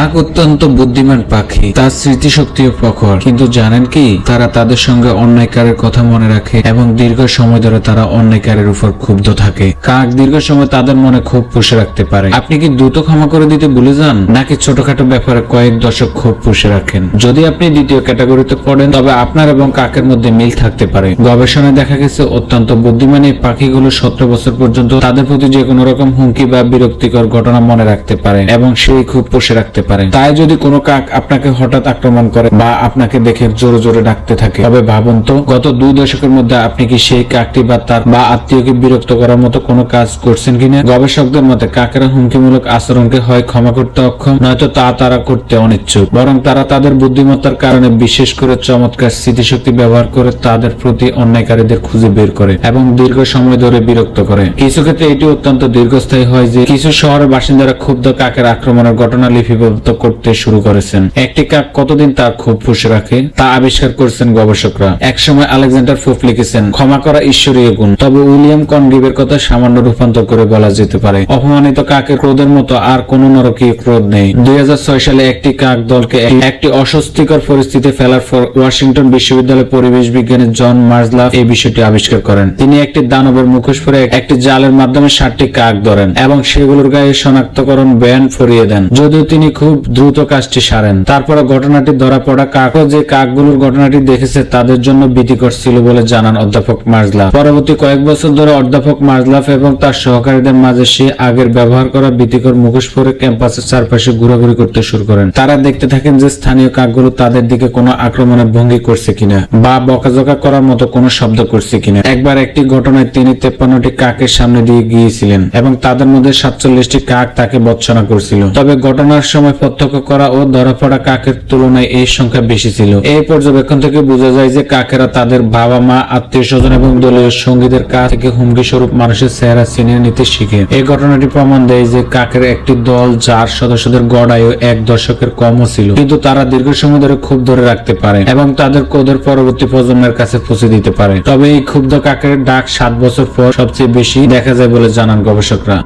কাক অত্যন্ত বুদ্ধিমান পাখি, তার স্মৃতিশক্তিও প্রখর। কিন্তু জানেন কি, তারা তাদের সঙ্গে অন্যায়কারের কথা মনে রাখে এবং দীর্ঘ সময় ধরে তারা অন্যায়কারের উপর ক্ষুব্ধ থাকে। কাক দীর্ঘ সময় তাদের মনে ক্ষোভ পুষে রাখতে পারে। আপনি কি দ্রুত ক্ষমা করে দিতে ভুলে যান, নাকি ছোটখাটো ব্যাপারে কয়েক দশক ক্ষোভ পুষে রাখেন? যদি আপনি দ্বিতীয় ক্যাটাগরিতে পড়েন, তবে আপনার এবং কাকের মধ্যে মিল থাকতে পারে। গবেষণায় দেখা গেছে, অত্যন্ত বুদ্ধিমান এই পাখিগুলো সতেরো বছর পর্যন্ত তাদের প্রতি যে কোনো রকম হুমকি বা বিরক্তিকর ঘটনা মনে রাখতে পারে এবং সেই খুব পুষে রাখতে পারে। তাই যদি কোনো কাক আপনাকে হঠাৎ আক্রমণ করে বা আপনাকে দেখে জোরে জোরে ডাকতে থাকে, তবে ভাবুন তো, গত দুই দশকের মধ্যে আপনি কি সেই কাকটি বা তার বা আত্মীয়কে বিরক্ত করার মতো কোনো কাজ করছেন কিনা? গবেষকদের মতে, কাকেরা হুমকিমূলক আচরণকে হয় ক্ষমা করতে অক্ষম, নয়তো তা তারা করতে অনিচ্ছুক। বরং তারা তাদের বুদ্ধিমত্তার কারণে বিশেষ করে চমৎকার স্মৃতিশক্তি ব্যবহার করে তাদের প্রতি অন্যায়কারীদের খুঁজে বের করে এবং দীর্ঘ সময় ধরে বিরক্ত করে। কিছু ক্ষেত্রে এটি অত্যন্ত দীর্ঘস্থায়ী হয় যে, কিছু শহরের বাসিন্দারা ক্ষুব্ধ কাকের আক্রমণের ঘটনা লিপিবদ্ধ করতে শুরু করেছেন। একটি কাক কতদিন তার ক্ষোভ পুষে রাখে, তা আবিষ্কার করেছেন গবেষকরা। একসময় আলেকজান্ডার ফুফ লিখেছেন, ক্ষমা করা ঈশ্বরীয় গুণ। তবে উইলিয়াম কনগিবের কথা সামান্য রূপান্তর করে বলা যেতে পারে। অপমানিত কাকের ক্রোধের মতো আর কোন নরকীয় ক্রোধ নেই। দুই সালে একটি কাক দলকে একটি অস্বস্তিকর পরিস্থিতি ফেলার পর ওয়াশিংটন বিশ্ববিদ্যালয়ের পরিবেশ বিজ্ঞানী জন মার্জলাফ এই বিষয়টি আবিষ্কার করেন। তিনি একটি দানবের মুখোশ পরে একটি জালের মাধ্যমে ষাটটি কাক ধরেন এবং সেগুলোর গায়ে শনাক্তকরণ ব্যান্ড ফরিয়ে দেন। যদিও তিনি খুব দ্রুত কাজটি সারেন। তারপরে ঘটনাটি ধরা পড়া কাকও যে কাকগুলোর ঘটনাটি দেখেছে তাদের জন্য ভীতিকর ছিল বলে জানান অধ্যাপক মার্জলাফ পরবর্তী কয়েক বছর ধরে অধ্যাপক মার্জলাফ এবং তার সহকারীদের মাঝে সে আগের ব্যবহার করা ভীতিকর মুখোশ পরে ক্যাম্পাসের চারপাশে ঘোরাঘুরি করতে শুরু করেন। তারা দেখতে থাকেন যে স্থানীয় কাকগুলো তাদের দিকে কোনো আক্রমণের ভঙ্গি করছে কিনা বা বকাঝকা করার মতো কোনো শব্দ করছে কিনা। একবার একটি ঘটনায় তিনি তেপ্পান্নটি কাকের সামনে দিয়ে গিয়েছিলেন এবং তাদের মধ্যে সাতচল্লিশটি কাক তাকে বচ্চনা করছিল। তবে ঘটনার সময় প্রত্যক্ষ করা ও ধরা পড়া কাকের তুলনায় এই সংখ্যা বেশি ছিল। এই পর্যবেক্ষণ থেকে বোঝা যায় যে কাকেরা তাদের বাবা মা আত্মীয় স্বজন এবং দলীয় সঙ্গীদের কাছ থেকে হুমকি স্বরূপ মানুষের চেহারা চিনিয়ে নিতে শিখে। এই ঘটনাটি প্রমাণ দেয় যে কাকের একটি দল যার সদস্যদের গড় আয়ু এক দশকের কমও ছিল, কিন্তু তারা দীর্ঘ সময় ধরে খুব ধরে রাখতে পারে এবং তাদের কোদের পরবর্তী প্রজন্মের কাছে পৌঁছে দিতে পারে। তবে এই ক্ষুব্ধ কাকের ডাক সাত বছর পর সবচেয়ে বেশি দেখা যায় বলে জানান গবেষকরা।